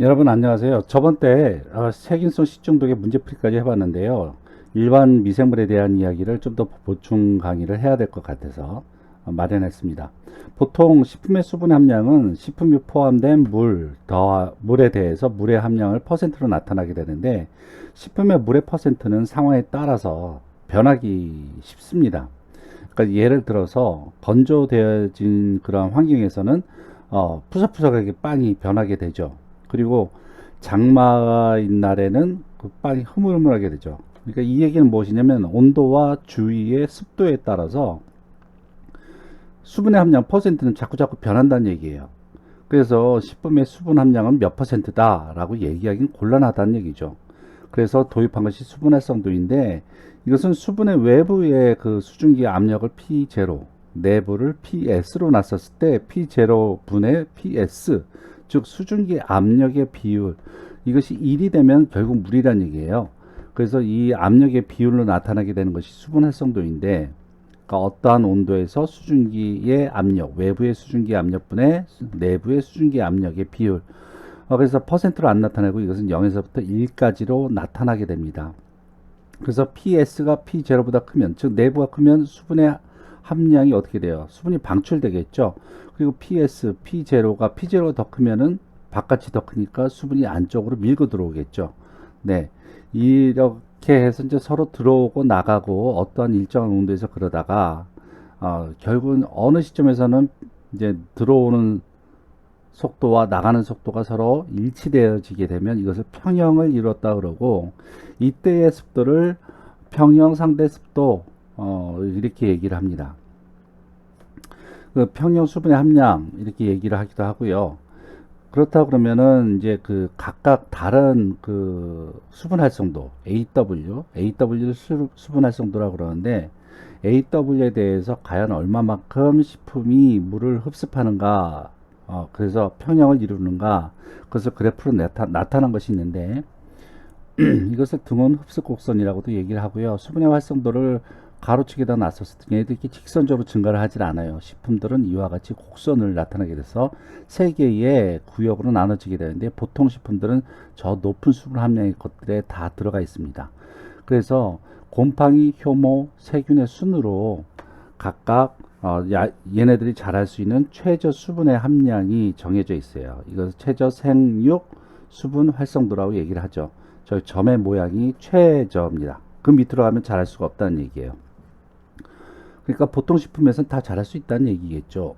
여러분 안녕하세요. 저번 때 어, 세균성 식중독의 문제풀이까지 해봤는데요. 일반 미생물에 대한 이야기를 좀 더 보충 강의를 해야 될 것 같아서 어, 마련했습니다. 보통 식품의 수분 함량은 식품이 포함된 물, 더 물에 대해서 물의 함량을 퍼센트로 나타나게 되는데 식품의 물의 퍼센트는 상황에 따라서 변하기 쉽습니다. 그러니까 예를 들어서 건조되어진 그런 환경에서는 어, 푸석푸석하게 빵이 변하게 되죠. 그리고 장마인 날에는 그 빵이 흐물흐물하게 되죠. 그러니까 이 얘기는 무엇이냐면 온도와 주위의 습도에 따라서 수분의 함량 퍼센트는 자꾸자꾸 변한다는 얘기예요. 그래서 식품의 수분 함량은 몇 퍼센트다 라고 얘기하기는 곤란하다는 얘기죠. 그래서 도입한 것이 수분 활성도인데 이것은 수분의 외부의 그 수증기 압력을 P0, 내부를 PS로 놨었을 때 P0 분의 PS, 즉 수증기 압력의 비율 이것이 1이 되면 결국 물이란 얘기예요. 그래서 이 압력의 비율로 나타나게 되는 것이 수분 활성도인데 그러니까 어떠한 온도에서 수증기의 압력, 외부의 수증기 압력분의 내부의 수증기 압력의 비율 어, 그래서 퍼센트로 안 나타나고 이것은 0에서부터 1까지로 나타나게 됩니다. 그래서 PS가 P0보다 크면 즉 내부가 크면 수분의 함량이 어떻게 돼요? 수분이 방출되겠죠. 그리고 PS, P0가 P0가 더 크면은 바깥이 더 크니까 수분이 안쪽으로 밀고 들어오겠죠. 네. 이렇게 해서 이제 서로 들어오고 나가고 어떠한 일정한 온도에서 그러다가 어, 결국은 어느 시점에서는 이제 들어오는 속도와 나가는 속도가 서로 일치되어지게 되면 이것을 평형을 이뤘다 그러고 이때의 습도를 평형 상대 습도 어, 이렇게 얘기를 합니다. 그 평형 수분의 함량 이렇게 얘기를 하기도 하고요. 그렇다 그러면은 이제 그 각각 다른 그 수분 활성도 AW, AW를 수, 수분 활성도라고 그러는데 AW에 대해서 과연 얼마만큼 식품이 물을 흡습하는가, 어, 그래서 평형을 이루는가, 그것을 그래프로 나타, 나타난 것이 있는데 이것을 등원 흡습 곡선이라고도 얘기를 하고요. 수분의 활성도를 가로축에다 놨었을 때 이렇게 직선적으로 증가를 하질 않아요. 식품들은 이와 같이 곡선을 나타나게 돼서 세 개의 구역으로 나눠지게 되는데 보통 식품들은 저 높은 수분 함량의 것들에 다 들어가 있습니다. 그래서 곰팡이, 효모, 세균의 순으로 각각 어, 야, 얘네들이 자랄 수 있는 최저 수분의 함량이 정해져 있어요. 이것을 최저 생육 수분 활성도라고 얘기를 하죠. 저 점의 모양이 최저입니다. 그 밑으로 가면 자랄 수가 없다는 얘기예요. 그러니까 보통 식품에서는 다 자랄 수 있다는 얘기겠죠.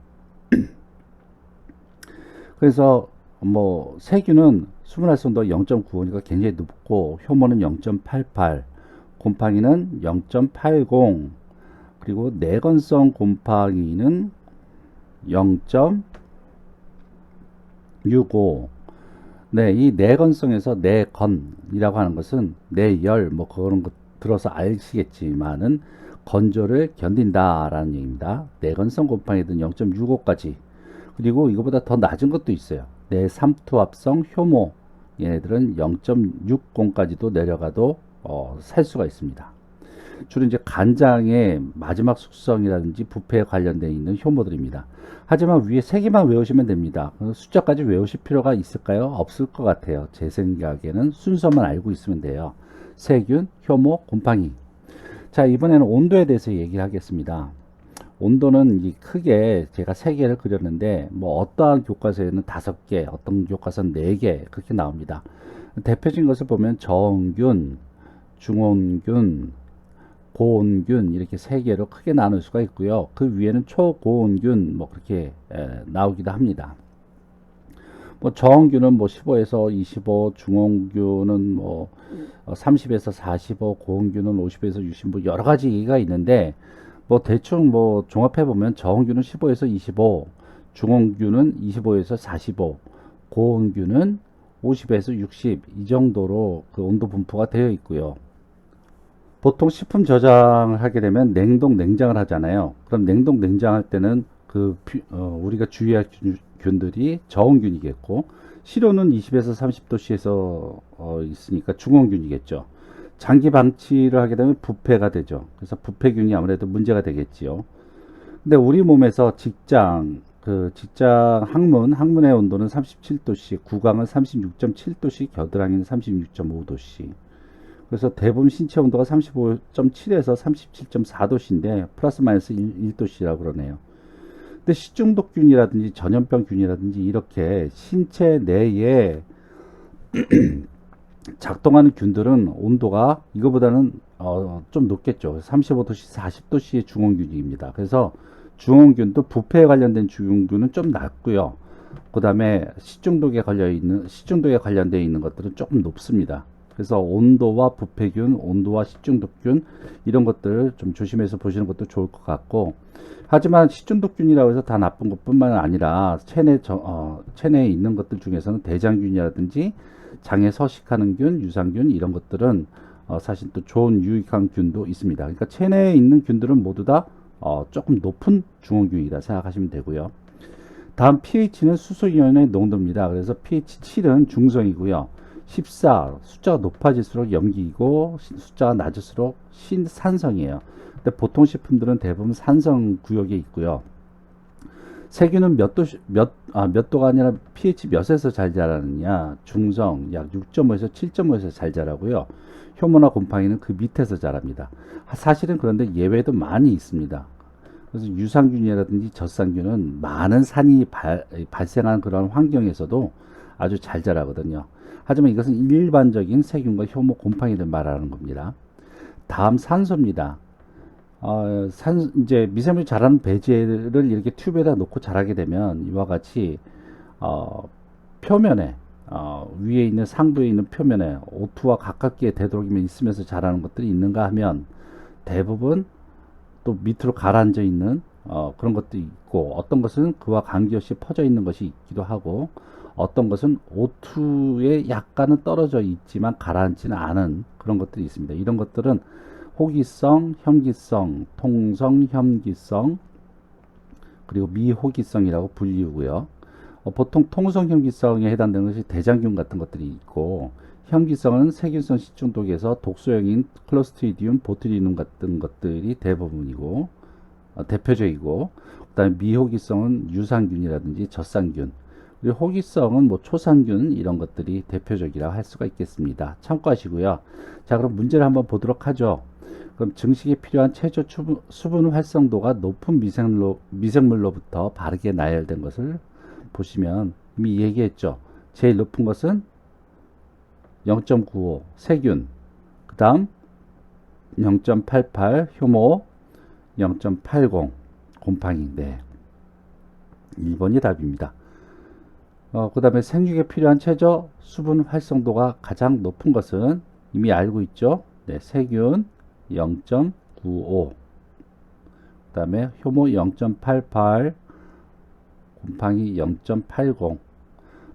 그래서 뭐 세균은 수분 활성도 0.95니까 굉장히 높고 효모는 0.88, 곰팡이는 0.80, 그리고 내건성 곰팡이는 0.65. 네, 이 내건성에서 내건이라고 하는 것은 내열 뭐 그런 것 들어서 아시겠지만은 건조를 견딘다라는 얘기입니다. 내건성 곰팡이든 0.65까지 그리고 이거보다 더 낮은 것도 있어요. 내 삼투합성 효모 얘네들은 0.60까지도 내려가도 어, 살 수가 있습니다. 주로 이제 간장의 마지막 숙성이라든지 부패에 관련되어 있는 효모들입니다. 하지만 위에 세 개만 외우시면 됩니다. 숫자까지 외우실 필요가 있을까요? 없을 것 같아요. 제 생각에는 순서만 알고 있으면 돼요. 세균, 효모, 곰팡이. 자, 이번에는 온도에 대해서 얘기를 하겠습니다. 온도는 이 크게 제가 세 개를 그렸는데 뭐 어떠한 교과서에는 다섯 개, 어떤 교과서는 네 개 그렇게 나옵니다. 대표적인 것을 보면 저온균, 중온균, 고온균 이렇게 세 개로 크게 나눌 수가 있고요. 그 위에는 초고온균 뭐 그렇게 에, 나오기도 합니다. 뭐 저온균은 뭐 15에서 25, 중온균은 뭐 30에서 45, 고온균은 50에서 60, 뭐 여러 가지 얘기가 있는데 뭐 대충 뭐 종합해 보면 저온균은 15에서 25, 중온균은 25에서 45, 고온균은 50에서 60 이 정도로 그 온도 분포가 되어 있고요. 보통 식품 저장을 하게 되면 냉동 냉장을 하잖아요. 그럼 냉동 냉장할 때는 그 어, 우리가 주의할 균들이 저온균이겠고 시료는 20에서 30도씨에서 어, 있으니까 중온균이겠죠. 장기 방치를 하게 되면 부패가 되죠. 그래서 부패균이 아무래도 문제가 되겠지요. 근데 우리 몸에서 직장, 그 직장 항문, 항문의 온도는 37도씨, 구강은 36.7도씨, 겨드랑이는 36.5도씨. 그래서 대부분 신체 온도가 35.7에서 37.4도씨인데 플러스 마이너스 1, 도씨라고 그러네요. 근데 식중독균이라든지 전염병균이라든지 이렇게 신체 내에 작동하는 균들은 온도가 이거보다는 어, 좀 높겠죠. 35도씨, 40도씨의 중원균입니다. 그래서 중원균도 부패에 관련된 중원균은 좀 낮고요. 그 다음에 식중독에 걸려 있는 식중독에 관련되어 있는 것들은 조금 높습니다. 그래서 온도와 부패균, 온도와 식중독균 이런 것들 좀 조심해서 보시는 것도 좋을 것 같고 하지만 식중독균이라고 해서 다 나쁜 것뿐만 아니라 체내 저, 어, 체내에 있는 것들 중에서는 대장균이라든지 장에 서식하는 균, 유산균 이런 것들은 어, 사실 또 좋은 유익한 균도 있습니다. 그러니까 체내에 있는 균들은 모두 다 어, 조금 높은 중원균이다 생각하시면 되고요. 다음 pH는 수소이온의 농도입니다. 그래서 pH 7은 중성이고요. 14 숫자가 높아질수록 염기이고 시- 숫자가 낮을수록 신산성이에요. 근데 보통 식품들은 대부분 산성 구역에 있고요. 세균은 몇 도, 몇, 아, 몇 도가 아니라 pH 몇에서 잘 자라느냐. 중성 약 6.5에서 7.5에서 잘 자라고요. 효모나 곰팡이는 그 밑에서 자랍니다. 하- 사실은 그런데 예외도 많이 있습니다. 그래서 유산균이라든지 젖산균은 많은 산이 발, 발생한 그런 환경에서도 아주 잘 자라거든요. 하지만 이것은 일반적인 세균과 효모 곰팡이 를 말하는 겁니다. 다음 산소입니다. 어, 산, 이제 미세먼지 자라는 배지를 이렇게 튜브에다 놓고 자라게 되면 이와 같이, 어, 표면에, 어, 위에 있는 상부에 있는 표면에 오투와 가깝게 되도록이면 있으면서 자라는 것들이 있는가 하면 대부분 또 밑으로 가라앉아 있는 어, 그런 것도 있고 어떤 것은 그와 관계없이 퍼져 있는 것이 있기도 하고 어떤 것은 오투에 약간은 떨어져 있지만 가라앉지는 않은 그런 것들이 있습니다. 이런 것들은 호기성, 혐기성, 통성, 혐기성 그리고 미호기성이라고 불리우고요. 어, 보통 통성 혐기성에 해당되는 것이 대장균 같은 것들이 있고 혐기성은 세균성 식중독에서 독소형인 클로스트리디움, 보트리눔 같은 것들이 대부분이고 어, 대표적이고 그다음에 미호기성은 유산균이라든지 젖산균 호기성은 뭐 초산균 이런 것들이 대표적이라 할 수가 있겠습니다. 참고하시고요. 자 그럼 문제를 한번 보도록 하죠. 그럼 증식에 필요한 최저 수분 활성도가 높은 미생물로, 미생물로부터 바르게 나열된 것을 보시면 이미 얘기했죠. 제일 높은 것은 0.95 세균, 그 다음 0.88 효모, 0.80 곰팡이. 네. 1번이 답입니다. 어, 그 다음에 생육에 필요한 최저 수분 활성도가 가장 높은 것은 이미 알고 있죠. 네, 세균 0.95. 그 다음에 효모 0.88, 곰팡이 0.80.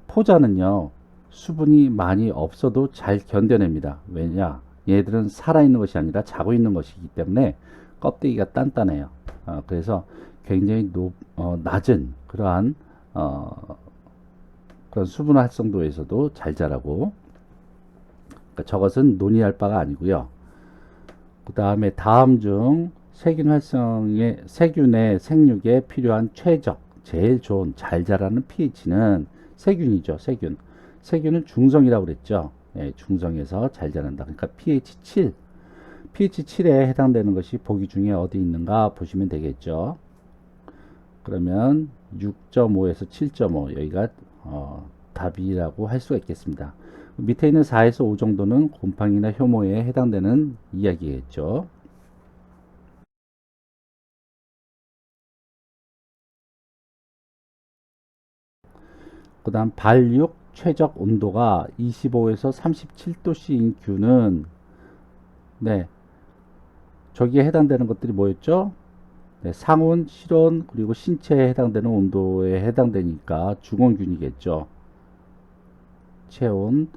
포자는요, 수분이 많이 없어도 잘 견뎌냅니다. 왜냐? 얘들은 살아있는 것이 아니라 자고 있는 것이기 때문에 껍데기가 단단해요. 어, 그래서 굉장히 높, 어, 낮은 그러한 어, 그런 수분 활성도에서도 잘 자라고 그러니까 저것은 논의할 바가 아니고요. 그 다음에 다음 중 세균 활성의 세균의 생육에 필요한 최적 제일 좋은 잘 자라는 pH는 세균이죠. 세균. 세균은 중성이라고 그랬죠. 예, 중성에서 잘 자란다. 그러니까 pH 7. pH 7에 해당되는 것이 보기 중에 어디 있는가 보시면 되겠죠. 그러면 6.5에서 7.5 여기가 어, 답이라고 할 수가 있겠습니다. 밑에 있는 4에서 5 정도는 곰팡이나 효모에 해당되는 이야기겠죠. 그 다음 발육 최적 온도가 25에서 37도씨인 균은 네 저기에 해당되는 것들이 뭐였죠? 네, 상온, 실온, 그리고 신체에 해당되는 온도에 해당되니까 중원균이겠죠. 체온,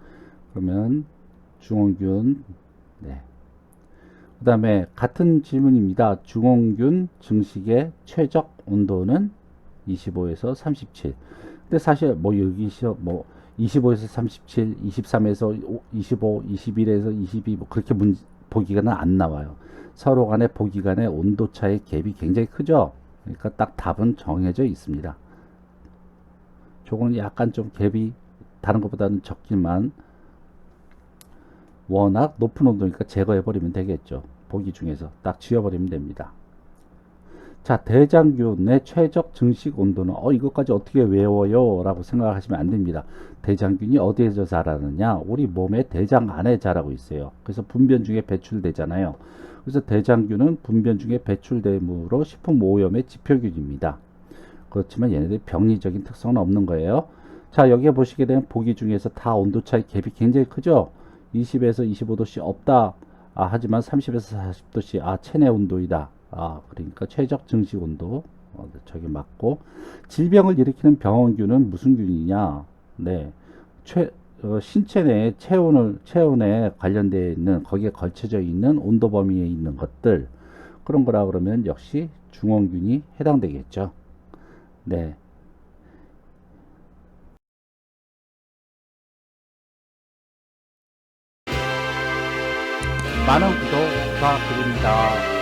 그러면 중원균, 네. 그 다음에 같은 질문입니다. 중원균 증식의 최적 온도는 25에서 37. 근데 사실 뭐 여기서 뭐 25에서 37, 23에서 25, 21에서 22, 뭐 그렇게 문, 보기가는 안 나와요. 서로 간의 보기 간의 온도 차의 갭이 굉장히 크죠. 그러니까 딱 답은 정해져 있습니다. 저거는 약간 좀 갭이 다른 것보다는 적지만 워낙 높은 온도니까 제거해 버리면 되겠죠. 보기 중에서 딱 지워버리면 됩니다. 자, 대장균의 최적 증식 온도는 어 이것까지 어떻게 외워요? 라고 생각하시면 안 됩니다. 대장균이 어디에서 자라느냐? 우리 몸의 대장 안에 자라고 있어요. 그래서 분변 중에 배출되잖아요. 그래서 대장균은 분변 중에 배출됨으로 식품 오염의 지표균입니다. 그렇지만 얘네들이 병리적인 특성은 없는 거예요. 자, 여기에 보시게 되면 보기 중에서 다 온도 차이 갭이 굉장히 크죠? 20에서 25도씨 없다. 아, 하지만 30에서 40도씨, 아, 체내 온도이다. 아, 그러니까 최적 증식 온도. 어, 저기 맞고. 질병을 일으키는 병원균은 무슨 균이냐? 네. 최, 어, 신체 내 체온을, 체온에 관련되어 있는, 거기에 걸쳐져 있는 온도 범위에 있는 것들. 그런 거라 그러면 역시 중원균이 해당되겠죠. 네. 많은 구독 부탁드립니다.